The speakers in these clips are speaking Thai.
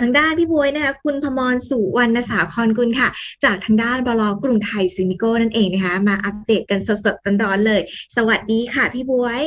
ทางด้านพี่บวยนะคะคุณพมรสุวรรณสาครกุลค่ะ จากทางด้านบลกรุงไทยซิมิโก้นั่นเองนะคะ มาอัปเดตกันสดๆร้อนๆเลย สวัสดีค่ะพี่บวย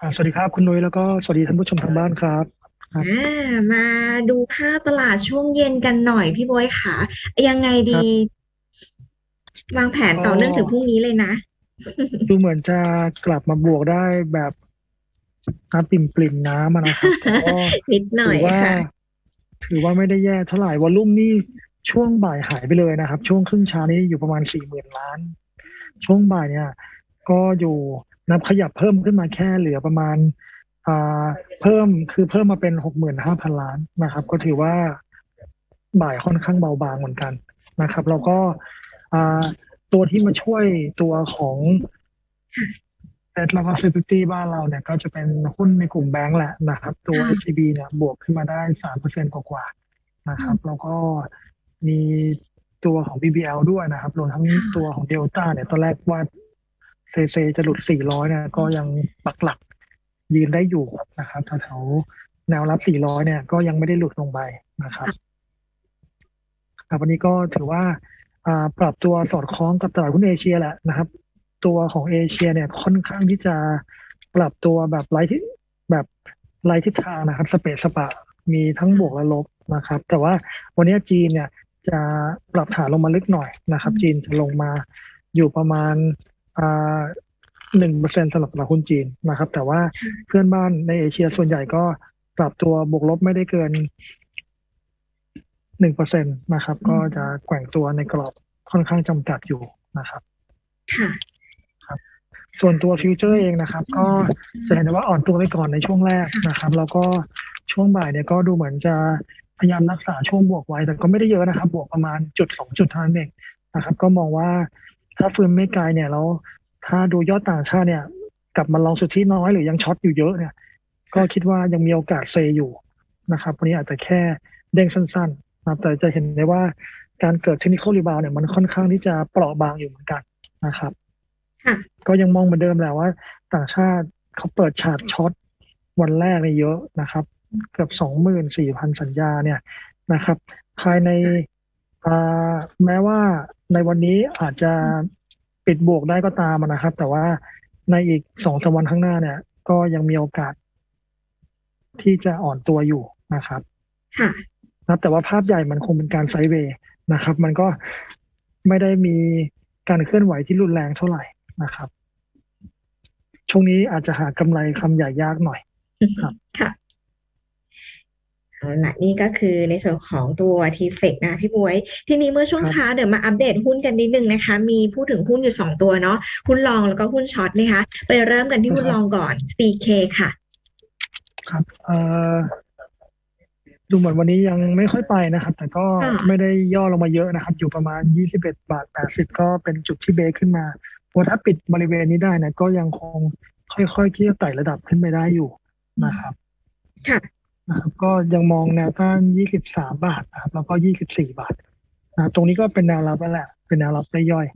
อ่าสวัสดีครับคุณนุ้ยแล้วก็สวัสดีท่านผู้ชมทางบ้านครับครับอ่ามาดูภาพตลาดช่วงเย็นกันหน่อยพี่บวยค่ะ ยังไงดี วางแผนต่อเนื่องถึงพรุ่งนี้เลยนะ ดูเหมือนจะกลับมาบวกได้แบบ น้ำปิ่มปริ่มๆน้ำอะนะครับแต่ก็นิดหน่อถืยอว่าค่ะ ถือว่าไม่ได้แย่เท่าไหร่วอลลุ่มนี่ช่วงบ่ายหายไปเลยนะครับ ช่วงครึ่งเช้านี้อยู่ประมาณสี่หมื่นล้าน ช่วงบ่ายเนี่ย ก็อยู่นับขยับเพิ่มขึ้นมาแค่เหลือประมาณอ่าเพิ่มคือเพิ่มมาเป็นหกหมื่นห้าพันล้านนะครับ ก็ถือว่าบ่ายค่อนข้างเบาบางเหมือนกันนะครับ แล้วก็อ่าตัวที่มาช่วยตัวของ เซตแล้วก็ซิตี้บ้านเราเนี่ยก็จะเป็นหุ้นในกลุ่มแบงก์แหละนะครับ ตัวค่ะ SCB เนี่ยบวกขึ้นมาได้สามเปอร์เซ็นกว่าๆนะครับ แล้วก็มีตัวของ BBL ด้วยนะครับรวมทั้งตัวของเดลต้าเนี่ยตอนแรกว่าเซเซจะหลุด 400 เนี่ย ก็ยังปักหลักยืนได้อยู่นะครับแถวๆแนวรับ 400 เนี่ย ก็ยังไม่ได้หลุดลงไปนะครับครับวันนี้ก็ถือว่าอ่าปรับตัวสอดคล้องกับตลาดหุ้นเอเชียแหละนะครับ ตัวของเอเชียเนี่ยค่อนข้างที่จะปรับตัวแบบไร้ที่แบบไร้ทิศทางนะครับ สเปซสปะมีทั้งบวกและลบนะครับ แต่ว่าวันนี้จีนเนี่ยจะปรับฐานลงมาลึกหน่อยนะครับ จีนจะลงมาอยู่ประมาณอ่าหนึ่งเปอร์เซ็นสำหรับตลาดหุ้นจีนนะครับ แต่ว่าเพื่อนบ้านในเอเชียส่วนใหญ่ก็ปรับตัวบวกลบไม่ได้เกินหนึ่งเปอร์เซ็นตนะครับ ก็จะแกว่งตัวในกรอบค่อนข้างจำกัดอยู่นะครับ ค่ะ ส่วนตัวฟิวเจอร์เองนะครับ ก็จะเห็นได้ว่าอ่อนตัวไปก่อนในช่วงแรกนะครับ แล้วก็ช่วงบ่ายเนี่ยก็ดูเหมือนจะพยายามรักษาช่วงบวกไว้ แต่ก็ไม่ได้เยอะนะครับ บวกประมาณจุดสองจุดเท่านั้นเองนะครับ ก็มองว่าถ้าฟื้นไม่ไกลเนี่ยแล้วถ้าดูยอดต่างชาติเนี่ย กลับมาลองสุดที่น้อยหรือยังช็อตอยู่เยอะเนี่ย ก็คิดว่ายังมีโอกาสเซอยู่นะครับวันนี้อาจจะแค่เด้งสั้นๆนะครับแต่จะเห็นได้ว่าการเกิดเทคนิคอลรีบาวเนี่ยมันค่อนข้างที่จะเปราะบางอยู่เหมือนกันนะครับค่ะ ก็ยังมองเหมือนเดิมแหละว่า ต่างชาติเขาเปิดฉาดช็อตวันแรกเนี่ยเยอะนะครับ เกือบสองหมื่นสี่พันสัญญาเนี่ยนะครับ ภายในอ่าแม้ว่าในวันนี้อาจจะปิดบวกได้ก็ตามนะครับ แต่ว่าในอีกสองสามวันข้างหน้าเนี่ย ก็ยังมีโอกาส ที่จะอ่อนตัวอยู่นะครับค่ะนะครับแต่ว่าภาพใหญ่มันคงเป็นการไซด์เวย์นะครับ มันก็ไม่ได้มีการเคลื่อนไหวที่รุนแรงเท่าไหร่ นะครับ ช่วงนี้อาจจะหากำไรคำใหญ่ยากหน่อยครับค่ะเอาละนี่ก็คือในส่วนของตัวทีเฟกนะพี่บวย ทีนี้เมื่อช่วงครับเช้าเดี๋ยวมาอัปเดตหุ้นกันนิดนึงนะคะ มีพูดถึงหุ้นอยู่สองตัวเนาะหุ้นรองแล้วก็หุ้นช็อตนะคะ ไปเริ่มกันที่หุ้นรองก่อน CK ค่ะ ครับเอ่อดูเหมือนวันนี้ยังไม่ค่อยไปนะครับ แต่ก็ค่ะไม่ได้ย่อลงมาเยอะนะครับ อยู่ประมาณ 21 บาท 80 ก็เป็นจุดที่เบรกขึ้นมา เพราะถ้าปิดบริเวณนี้ได้นะก็ยังคงค่อยๆที่จะไต่ระดับขึ้นไปได้อยู่นะครับ ค่ะนะครับก็ยังมองแนวต้าน 23 บาทนะครับ แล้วก็ 24 บาทนะครับตรงนี้ก็เป็นแนวรับแล้วแหละ เป็นแนวรับได้ย่อย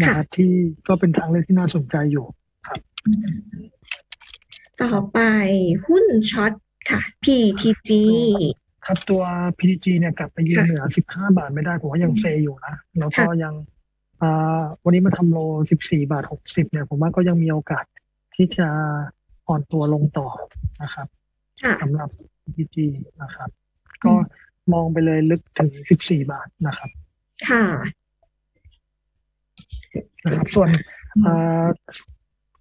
นะครับที่ก็เป็นทางเลือกที่น่าสนใจอยู่ต่อไปหุ้นช็อตค่ะ PTG ครับตัว PTG เนี่ยกลับไปยืนค่ะเหนือ 15 บาทไม่ได้ผมว่ายังเซอยู่นะ แล้วก็ค่ะยังอ่า วันนี้มาทำโล 14 บาท 60 เนี่ย ผมว่าก็ยังมีโอกาสที่จะอ่อนตัวลงต่อนะครับค่ะสำหรับ PTG นะครับ ก็มองไปเลยลึกถึง 14 บาทนะครับ ค่ะนะครับส่วนอ่า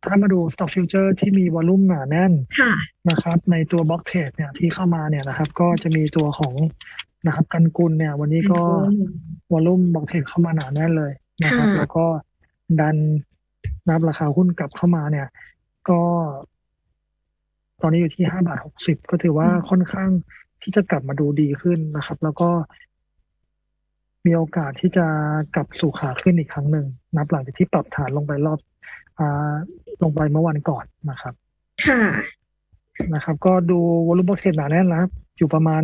ถ้ามาดู Stock Future ที่มีวอลลุ่มหนาแน่นค่ะนะครับ ในตัวบล็อกเทรดเนี่ยที่เข้ามาเนี่ยนะครับ ก็จะมีตัวของนะครับกันกุลเนี่ย วันนี้ก็วอลลุ่มบล็อกเทรดเข้ามาหนาแน่นเลย นะครับค่ะแล้วก็ดันนับราคาหุ้นกลับเข้ามาเนี่ย ก็ ตอนนี้อยู่ที่ห้าบาทหกสิบก็ถือว่าค่อนข้างที่จะกลับมาดูดีขึ้นนะครับ แล้วก็มีโอกาสที่จะกลับสู่ขาขึ้นอีกครั้งหนึ่งนับหลังจากที่ปรับฐานลงไปรอบอ่าลงไปเมื่อวันก่อนนะครับ ค่ะนะครับ ก็ดูวอลุ่มบล็อกเทรดหนาแน่นนะครับอยู่ประมาณ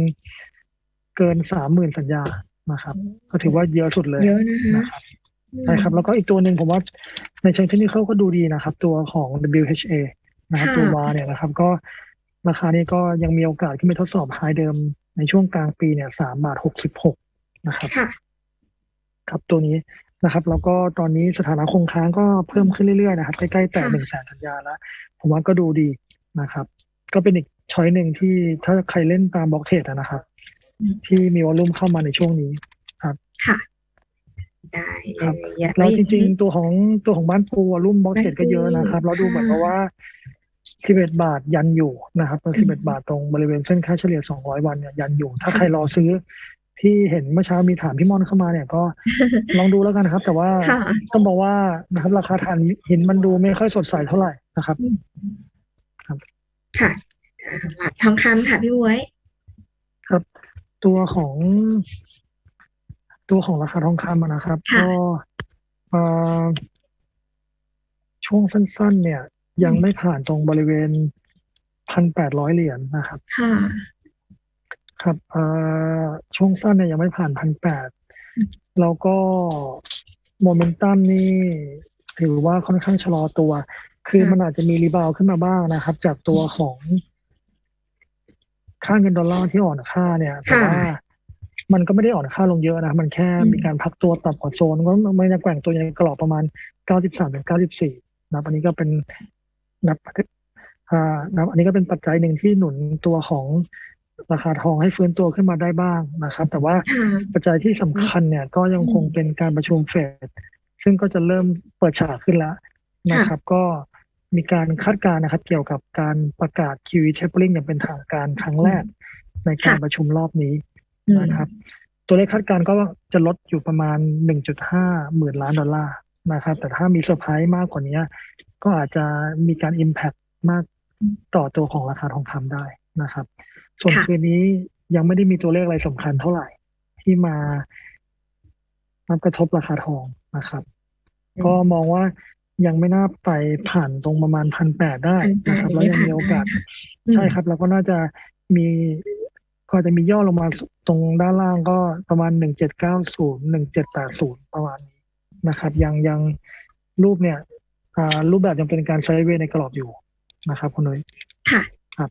เกินสามหมื่นสัญญานะครับ ก็ถือว่าเยอะสุดเลยเยอะนะคะนะครับ ใช่ครับ แล้วก็อีกตัวหนึ่งผมว่าในเชิงเทคนิคก็ดูดีนะครับ ตัวของ WHA นะครับค่ะตัววาเนี่ยนะครับ ก็ราคานี้ก็ยังมีโอกาสขึ้นไปทดสอบไฮเดิมในช่วงกลางปีเนี่ยสามบาทหกสิบหกนะครับค่ะครับตัวนี้นะครับ แล้วก็ตอนนี้สถานะคงค้างก็เพิ่มขึ้นเรื่อยๆนะครับ ใกล้ๆแต่ค่ะหนึ่งแสนสัญญาแล้ว ผมว่าก็ดูดีนะครับ ก็เป็นอีกช้อยหนึ่งที่ถ้าใครเล่นตามบล็อกเทรดนะครับอืมที่มีวอลลุ่มเข้ามาในช่วงนี้ค่ะ ได้เลครับยอะแล้วจริง ๆ ตัวของตัวของบ้านปูวอลลุ่มบล็อกเทรดก็เยอะนะครับ เราดูเหมือนกับว่า11บาทยันอยู่นะครับ11บาทตรงบริเวณเส้นค่าเฉลี่ย200วันเนี่ยยันอยู่ ถ้าใครรอซื้อ ที่เห็นเมื่อเช้ามีถามพี่ม่อนเข้ามาเนี่ยก็ลองดูแล้วกันนะครับ แต่ว่าค่ะต้องบอกว่านะครับ ราคาถ่านหินมันดูไม่ค่อยสดใสเท่าไหร่นะครับค่ะอ่าหลักทองคำค่ะพี่บวยครับ ตัวของ ตัวของราคาทองคำอะนะครับ ค่ะ ก็เอ่อช่วงสั้นๆ เนี่ย ยังไม่ผ่านตรงบริเวณพันแปดร้อยเหรียญนะครับ ค่ะ ครับเอ่อช่วงสั้นเนี่ยยังไม่ผ่านพันแปดอืมแล้วก็โมเมนตัมนี่ถือว่าค่อนข้างชะลอตัว คือมันอาจจะมีรีบาวด์ขึ้นมาบ้างนะครับ จากตัวของค่าเงินดอลลาร์ที่อ่อนค่าเนี่ย แต่ว่า มันก็ไม่ได้อ่อนค่าลงเยอะนะ มันแค่อืมมีการพักตัวต่ำกว่าโซนก็มันจะแกว่งตัวในกรอบประมาณ 93ถึง94นะครับอันนี้ก็เป็นนับอ่านับอันนี้ก็เป็นปัจจัยหนึ่งที่หนุนตัวของราคาทองให้ฟื้นตัวขึ้นมาได้บ้างนะครับ แต่ว่าค่ะปัจจัยที่สำคัญเนี่ย ก็ยังคงเป็นการประชุมเฟดซึ่งก็จะเริ่มเปิดฉากขึ้นแล้วนะครับ ก็มีการคาดการณ์นะครับ เกี่ยวกับการประกาศ QE tapering อย่างเป็นทางการครั้งแรกในการประชุมรอบนี้อืม นะครับ ตัวเลขคาดการณ์ก็จะลดอยู่ประมาณ 1.5 หมื่นล้านดอลลาร์นะครับ แต่ถ้ามีเซอร์ไพรส์มากกว่านี้ก็อาจจะมีการ Impact มากต่อตัวของราคาทองคำได้นะครับ ส่วนค่ะคืนนี้ยังไม่ได้มีตัวเลขอะไรสำคัญเท่าไหร่ ที่มานับกระทบราคาทองนะครับ ก็มองว่ายังไม่น่าไปผ่านตรงประมาณพันแปดได้นะครับ แล้วยังมีโอกาสอืมใช่ครับ แล้วก็น่าจะมี ก็จะมีย่อลงมาตรงด้านล่างก็ประมาณหนึ่งเจ็ดเก้าศูนย์หนึ่งเจ็ดแปดศูนย์ประมาณนี้นะครับ ยังยังรูปเนี่ยอ่ารูปแบบยังเป็นการไซด์เวย์ในกรอบอยู่นะครับคุณนุ้ยค่ะครับ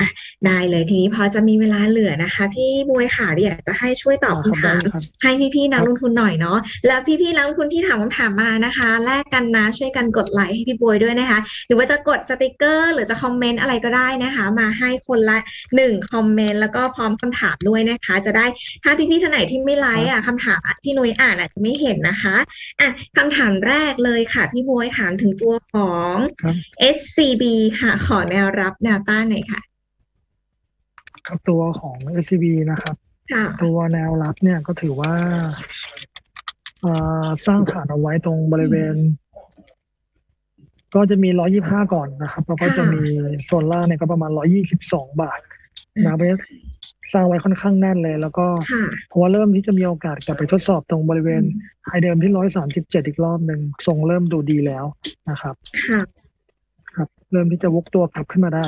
อะ ได้เลยทีนี้พอจะมีเวลาเหลือนะคะ พี่บวยค่ะอยากจะให้ช่วยตอบครับคำถามได้ครับให้พี่ๆนักครับลงทุนหน่อยเนาะแล้วพี่ๆนักลงทุนที่ถามคำถามมานะคะ แลกกันนะช่วยกันกดไลค์ให้พี่บวยด้วยนะคะ หรือว่าจะกดสติกเกอร์ หรือจะคอมเมนต์อะไรก็ได้นะคะ มาให้คนละหนึ่งคอมเมนต์แล้วก็พร้อมคำถามด้วยนะคะ จะได้ถ้าพี่ๆท่านไหนที่ไม่ไลค์อะคำถามที่นุ้ยอ่านอาจจะไม่เห็นนะคะอะคำถามแรกเลยค่ะ พี่บวยถามถึงตัวของครับ SCB ค่ะ ขอแนวรับแนวต้านหน่อยค่ะ ครับตัวของ SCB นะครับค่ะตัวแนวรับเนี่ยก็ถือว่าอ่าสร้างฐานเอาไว้ตรงบริเวณ ก็จะมี125ก่อนนะครับ แล้วก็จะมีโซนล่างเนี่ยก็ประมาณ122บาทนะครับเพราะฉะนั้นสร้างไว้ค่อนข้างแน่นเลย แล้วก็ค่ะเพราะว่าเริ่มที่จะมีโอกาสกลับไปทดสอบตรงบริเวณไฮเดิมที่137อีกรอบหนึ่งทรงเริ่มดูดีแล้วนะครับค่ะครับ เริ่มที่จะวกตัวกลับขึ้นมาได้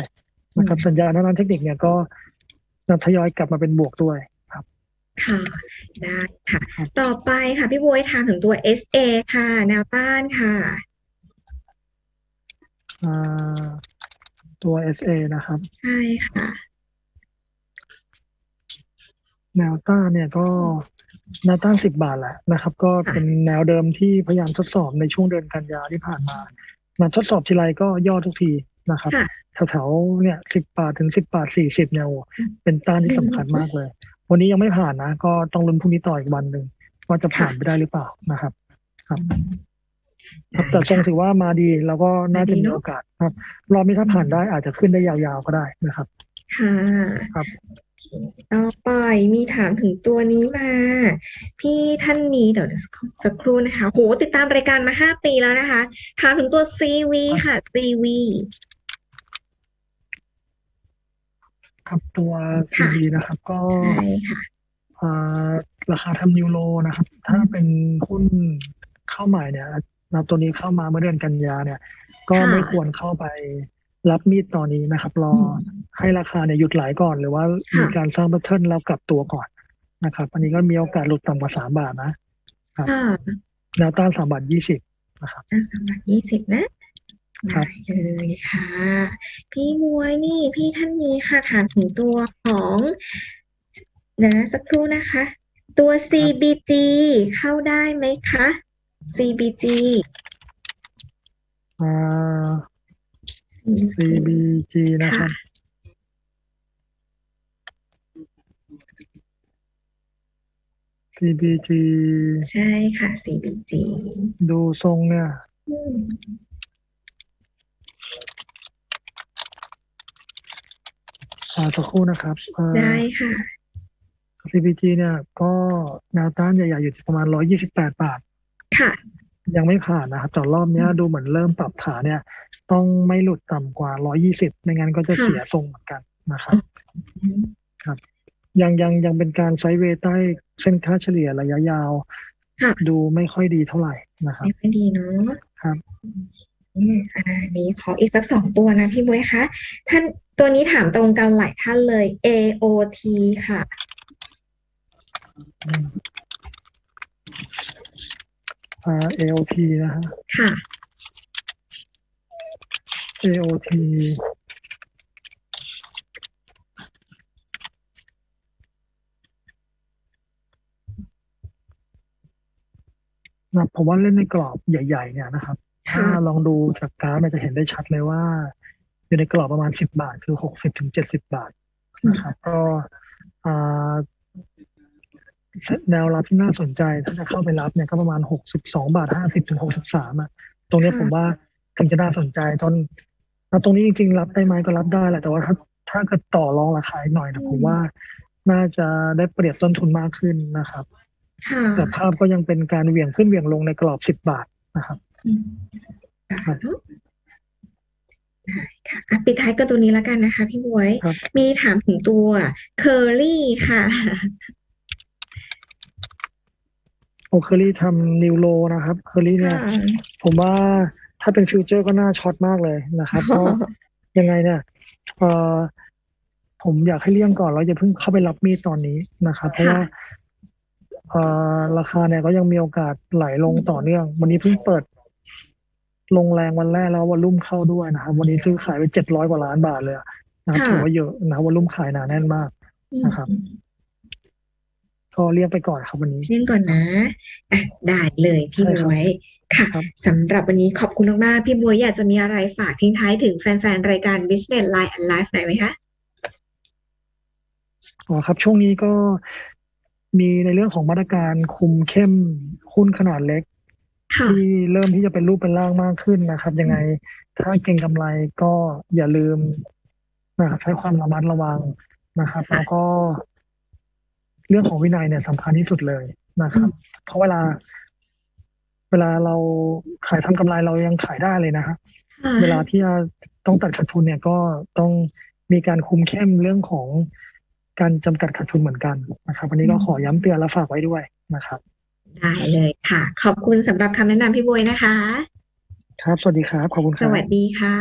นะครับสัญญาณด้านเทคนิคเนี่ยก็ จะทยอยกลับมาเป็นบวกด้วยครับ ค่ะได้ค่ะครับต่อไปค่ะพี่บวยถามถึงตัว SA ค่ะ แนวต้านค่ะอ่าตัว SA นะครับ ใช่ค่ะ แนวต้านเนี่ยก็แนวต้านสิบบาทแหละนะครับ ก็เป็นแนวเดิมที่พยายามทดสอบในช่วงเดือนกันยาที่ผ่านมามาทดสอบทีไรก็ย่อทุกที นะครับค่ะแถวๆเนี่ยสิบบาทถึงสิบบาทสี่สิบเนี่ยโอ้เป็นต้านที่สำคัญมากเลย วันนี้ยังไม่ผ่านนะ ก็ต้องลุ้นพรุ่งนี้ต่ออีกวันหนึ่งว่าจะผ่านไปได้หรือเปล่านะครับครับ ครับแต่ทรงถือว่ามาดีแล้วก็น่าจะมีโอกาสครับ รอบนี้ถ้าผ่านได้อาจจะขึ้นได้ยาวๆก็ได้นะครับ ค่ะครับต่อไปมีถามถึงตัวนี้มา พี่ท่านนี้เดี๋ยวสักครู่นะคะโหติดตามรายการมาห้าปีแล้วนะคะ ถามถึงตัว CV ค่ะ CV ครับตัวค่ะ CD นะครับ ก็ใช่ค่ะอ่าราคาทำยูโรนะครับ ถ้าเป็นหุ้นเข้าใหม่เนี่ยนะตัวนี้เข้ามาเมื่อเดือนกันยาเนี่ย ก็ค่ะไม่ควรเข้าไปรับมีดตอนนี้นะครับ รออมให้ราคาเนี่ยหยุดไหลก่อน หรือว่าค่ะมีการสร้างแพทเทิร์นแล้วกลับตัวก่อนนะครับ อันนี้ก็มีโอกาสหลุดต่ำกว่าสามบาทนะค่ะแนวต้านสามบาทยี่สิบนะครับอะสามบาทยี่สิบนะครับ ได้เลยค่ะ พี่มวยนี่พี่ท่านนี้ค่ะถามถึงตัวของเดี๋ยวนะสักครู่นะคะ ตัว CBG เข้าได้ไหมคะ CBG อ่า CBG นะครับ CBG ใช่ค่ะ CBG ดูทรงเนี่ย อืมอ่าสักครู่นะครับอ่าได้ค่ะ CBG เนี่ยก็แนวต้านใหญ่ๆอยู่ที่ประมาณ 128 บาท ค่ะ ยังไม่ผ่านนะครับแต่รอบเนี้ยดูเหมือนเริ่มปรับฐานเนี่ย ต้องไม่หลุดต่ำกว่า 120 ไม่งั้นก็จะค่ะ เสียทรงเหมือนกันนะครับ ยังยังยังเป็นการไซด์เวย์ใต้เส้นค่าเฉลี่ยระยะยาว ค่ะ ดูไม่ค่อยดีเท่าไหร่นะครับ ไม่ค่อยดีเนาะครับนี่อ่านี้ขออีกสักสองตัวนะพี่บวยคะท่าน ตัวนี้ถามตรงกันหลายท่านเลย AOT ค่ะอืมอ่า AOT นะฮะ ค่ะ AOT นะผมว่าเล่นในกรอบใหญ่ ๆ เนี่ยนะครับ ถ้าค่ะลองดูจากกราฟเนี่ยจะเห็นได้ชัดเลยว่า อยู่ในกรอบประมาณ10บาท คือ60ถึง70บาทนะครับก็อ่าแนวรับที่น่าสนใจถ้าจะเข้าไปรับเนี่ยก็ประมาณ62บาท50ถึง63อะตรงเนี้ยค่ะผมว่าถึงจะน่าสนใจตอนตรงนี้จริงๆ รับได้ไหมก็รับได้แหละแต่ว่าถ้าถ้าเกิดต่อรองราคาอีกหน่อยนะผมว่าน่าจะได้เปรียบต้นทุนมากขึ้นนะครับค่ะแต่ภาพก็ยังเป็นการเหวี่ยงขึ้นเหวี่ยงลงในกรอบ10บาทนะครับ อืมได้เนอะได้ค่ะอะปิดท้ายกับตัวนี้แล้วกันนะคะ พี่บวย ครับ มีถามถึงตัวเคอรี่ค่ะ โอเคอรี่ทำนิวโลนะครับเคอรี่เนี่ย ค่ะผมว่าถ้าเป็นฟิวเจอร์ก็น่าช็อตมากเลยนะครับเพราะ ยังไงเนี่ยเอ่อผมอยากให้เลี่ยงก่อนแล้วอย่าเพิ่งเข้าไปรับมีดตอนนี้นะครับเพราะว่าเอ่อราคาเนี่ยก็ยังมีโอกาสไหลลงต่อเนื่อง วันนี้เพิ่งเปิด ลงแรงวันแรกแล้ววอลลุ่มเข้าด้วยนะครับ วันนี้ซื้อขายไปเจ็ดร้อยกว่าล้านบาทเลยอะนะครับค่ะถือว่าเยอะนะครับวอลลุ่มขายหนาแน่นมากนะครับอืมก็เลี่ยงไปก่อนครับวันนี้เล่นก่อนนะอะได้เลยพี่ใช่บครับวยค่ะครับสำหรับวันนี้ขอบคุณมากๆพี่บวยอยากจะมีอะไรฝากทิ้งท้ายถึงแฟนๆ รายการ Business Line and Life หน่อยไหมคะอ๋อครับ ช่วงนี้ก็มีในเรื่องของมาตรการคุมเข้มหุ้นขนาดเล็กค่ะ ที่เริ่มที่จะเป็นรูปเป็นร่างมากขึ้นนะครับ ยังไง ถ้าเก็งกำไรก็อย่าลืมนะครับใช้ความระมัดระวังนะครับค่ะแล้วก็ เรื่องของวินัยเนี่ยสำคัญที่สุดเลยนะครับ เพราะเวลา เวลาเราขายทำกำไรเรายังขายได้เลยนะครับค่ะเวลาที่จะต้องตัดขาดทุนเนี่ยก็ต้องมีการคุมเข้มเรื่องของการจำกัดขาดทุนเหมือนกันนะครับ วันนี้ก็ขอย้ำเตือนและฝากไว้ด้วยนะครับ ได้เลยค่ะ ขอบคุณสำหรับคำแนะนำพี่บวยนะคะ ครับ สวัสดีครับ ขอบคุณคสรับ วัสดีค่ะ